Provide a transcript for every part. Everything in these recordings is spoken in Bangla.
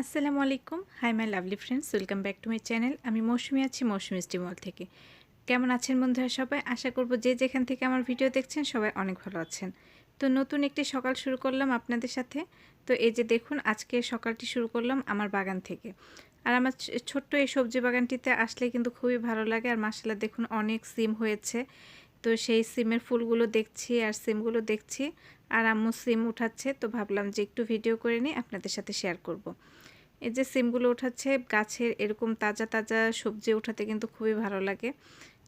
আসসালামু আলাইকুম। Hi my lovely friends welcome back to my channel আমি মৌসুমি আছি মৌসুমি স্টিমল থেকে। কেমন আছেন বন্ধুরা সবাই? আশা করব যে যেখান থেকে আমার ভিডিও দেখছেন সবাই অনেক ভালো আছেন। তো নতুন একটি সকাল শুরু করলাম আপনাদের সাথে। তো এই যে দেখুন, আজকে সকালটি শুরু করলাম আমার বাগান থেকে। আর আমার ছোট্ট এই সবজি বাগানটিতে আসলে কিন্তু খুবই ভালো লাগে। আর মাসালা দেখুন, অনেক সিম হয়েছে। তো সেই সিমের ফুলগুলো দেখছি আর সিমগুলো দেখছি। আর আম্মু সিম উঠাচ্ছে, তো ভাবলাম যে একটু ভিডিও করে নিই, আপনাদের সাথে শেয়ার করব। এই যে সিমগুলো উঠাচ্ছে, গাছের এরকম তাজা তাজা সবজি উঠাতে কিন্তু খুবই ভালো লাগে।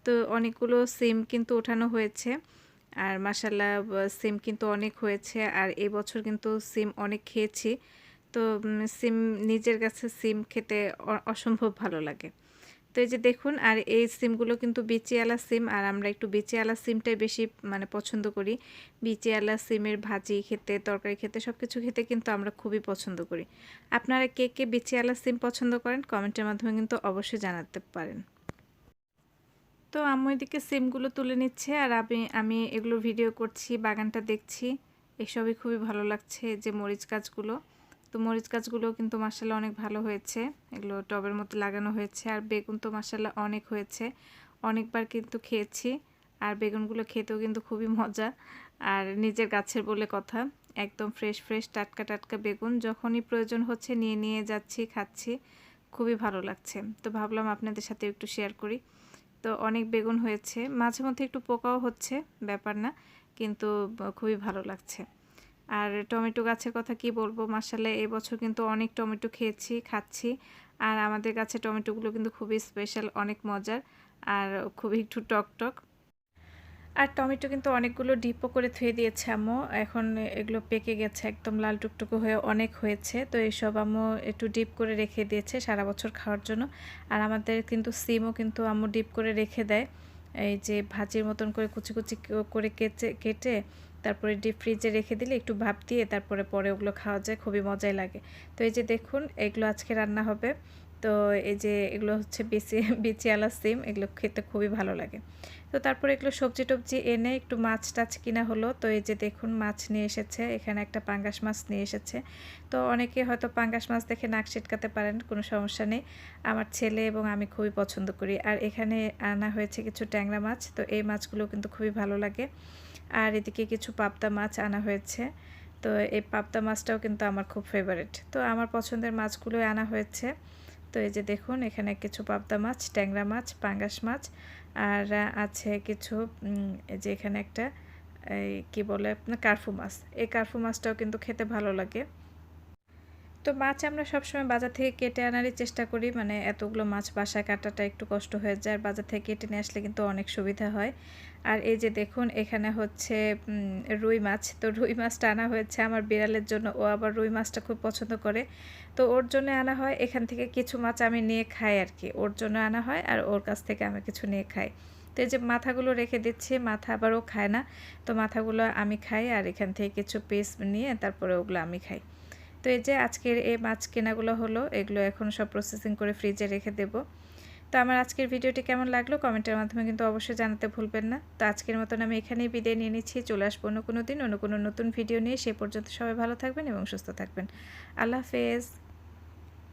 তো অনেকগুলো সিম কিন্তু ওঠানো হয়েছে, আর মাসাল্লাহ সিম কিন্তু অনেক হয়েছে, আর এই বছর কিন্তু সিম অনেক খেয়েছি। তো সিম, নিজের কাছে সিম খেতে অসম্ভব ভালো লাগে। তো এই যে দেখুন, আর এই সিমগুলো কিন্তু বিচিয়ালা সিম, আর আমরা একটু বিচিয়ালা সিমটাই বেশি মানে পছন্দ করি। বিচিয়ালা সিমের ভাজি খেতে, তরকারি খেতে সব কিছু খেতে কিন্তু আমরা খুবই পছন্দ করি। আপনারা কে কে বিচিয়ালা সিম পছন্দ করেন, কমেন্টের মাধ্যমে কিন্তু অবশ্যই জানাতে পারেন। তো আমি এদিকে সিমগুলো তুলে নিচ্ছে, আর আমি আমি এগুলো ভিডিও করছি, বাগানটা দেখছি। এসবই খুবই ভালো লাগছে যে মরিচ গাছগুলো। তো মরিচ গাছগুলো কিন্তু মাসাল্লাহ অনেক ভালো হয়েছে। এগুলো টবের মতো লাগানো হয়েছে আর বেগুন তো মাসাল্লাহ অনেক হয়েছে। অনেকবার কিন্তু খেয়েছি আর বেগুনগুলো খেতেও কিন্তু খুবই মজা। আর নিজের গাছের বলে কথা, একদম ফ্রেশ ফ্রেশ টাটকা টাটকা বেগুন যখনই প্রয়োজন হচ্ছে নিয়ে নিয়ে যাচ্ছি, খাচ্ছি, খুবই ভালো লাগছে। তো ভাবলাম আপনাদের সাথে একটু শেয়ার করি। তো অনেক বেগুন হয়েছে, মাঝে মধ্যে একটু পোকাও হচ্ছে, ব্যাপার না, কিন্তু খুবই ভালো লাগছে। আর টমেটো গাছের কথা কি বলব? মাসালে এবছর কিন্তু অনেক টমেটো খেয়েছি, খাচ্ছি। আর আমাদের গাছে টমেটোগুলো কিন্তু খুবই স্পেশাল অনেক মজার আর খুবই একটু টক টক। আর টমেটো কিন্তু অনেকগুলো ডিপও করে ধুয়ে দিয়েছে আম্মু। এখন এগুলো পেকে গেছে, একদম লাল টুকটুকু হয়ে অনেক হয়েছে। তো এইসব আম্মু একটু ডিপ করে রেখে দিয়েছে সারা বছর খাওয়ার জন্য। আর আমাদের কিন্তু সিমও কিন্তু আম্মু ডিপ করে রেখে দেয়। এই যে ভাজির মতন করে কুচি কুচি করে কেটে কেটে তারপরে ডিপ ফ্রিজে রেখে দিলে একটু ভাপ দিয়ে তারপরে পরে ওগুলো খাওয়া যায়, খুবই মজাই লাগে। তো এই যে দেখুন, এগুলো আজকে রান্না হবে। তো এই যে এগুলো হচ্ছে বিচি বিচিয়ালা সিম, এগুলো খেতে খুবই ভালো লাগে। তো তারপরে এগুলো সবজি টবজি এনে একটু মাছ টাছ কিনা হলো। তো এই যে দেখুন, মাছ নিয়ে এসেছে। এখানে একটা পাঙ্গাস মাছ নিয়ে এসেছে। তো অনেকে হয়তো পাঙ্গাস মাছ দেখে নাক ছিটকাতে পারেন, কোনো সমস্যা নেই। আমার ছেলে এবং আমি খুবই পছন্দ করি। আর এখানে আনা হয়েছে কিছু ট্যাংরা মাছ। তো এই মাছগুলো কিন্তু খুবই ভালো লাগে। আর এদিকে কিছু পাবদা মাছ আনা হয়েছে। তো এই পাবদা মাছটাও কিন্তু আমার খুব ফেভারিট তো আমার পছন্দের মাছগুলোই আনা হয়েছে। তো এই যে দেখুন, এখানে কিছু পাবদা মাছ, ট্যাংরা মাছ, পাঙ্গাস মাছ, আর আছে কিছু এই যে এখানে একটা, এই কী বলে কার্ফু মাছ। এই কার্ফু মাছটাও কিন্তু খেতে ভালো লাগে। তো মাছ আমরা সবসময় বাজার থেকে কেটে আনারই চেষ্টা করি। মানে এতগুলো মাছ বাসায় কাটাটা একটু কষ্ট হয়ে যায়। আর বাজার থেকে কেটে নিয়ে আসলে কিন্তু অনেক সুবিধা হয়। আর এই যে দেখুন, এখানে হচ্ছে রুই মাছ। তো রুই মাছটা আনা হয়েছে আমার বিড়ালের জন্য। ও আবার রুই মাছটা খুব পছন্দ করে। তো ওর জন্য আনা হয়। এখান থেকে কিছু মাছ আমি নিয়ে খাই আর কি। ওর জন্য আনা হয় আর ওর কাছ থেকে আমি কিছু নিয়ে খাই। তো এই যে মাথাগুলো রেখে দিচ্ছি, মাথা আবারও খায় না। তো মাথাগুলো আমি খাই আর এখান থেকে কিছু পিস নিয়ে তারপরে ওগুলো আমি খাই। তো এই যে আজকের এই মাছ কেনাগুলো হলো, এগুলো এখন সব প্রসেসিং করে ফ্রিজে রেখে দেব। তো আমার আজকের ভিডিওটি কেমন লাগল কমেন্টের মাধ্যমে কিন্তু অবশ্যই জানাতে ভুলবেন না। তো আজকের মতন আমি এখানেই বিদায় নিয়ে নিচ্ছি, চলে আসব অন্য কোনো দিন, অন্য কোনো নতুন ভিডিও নিয়ে। সে পর্যন্ত সবাই ভালো থাকবেন এবং সুস্থ থাকবেন। আল্লাহ হাফেজ।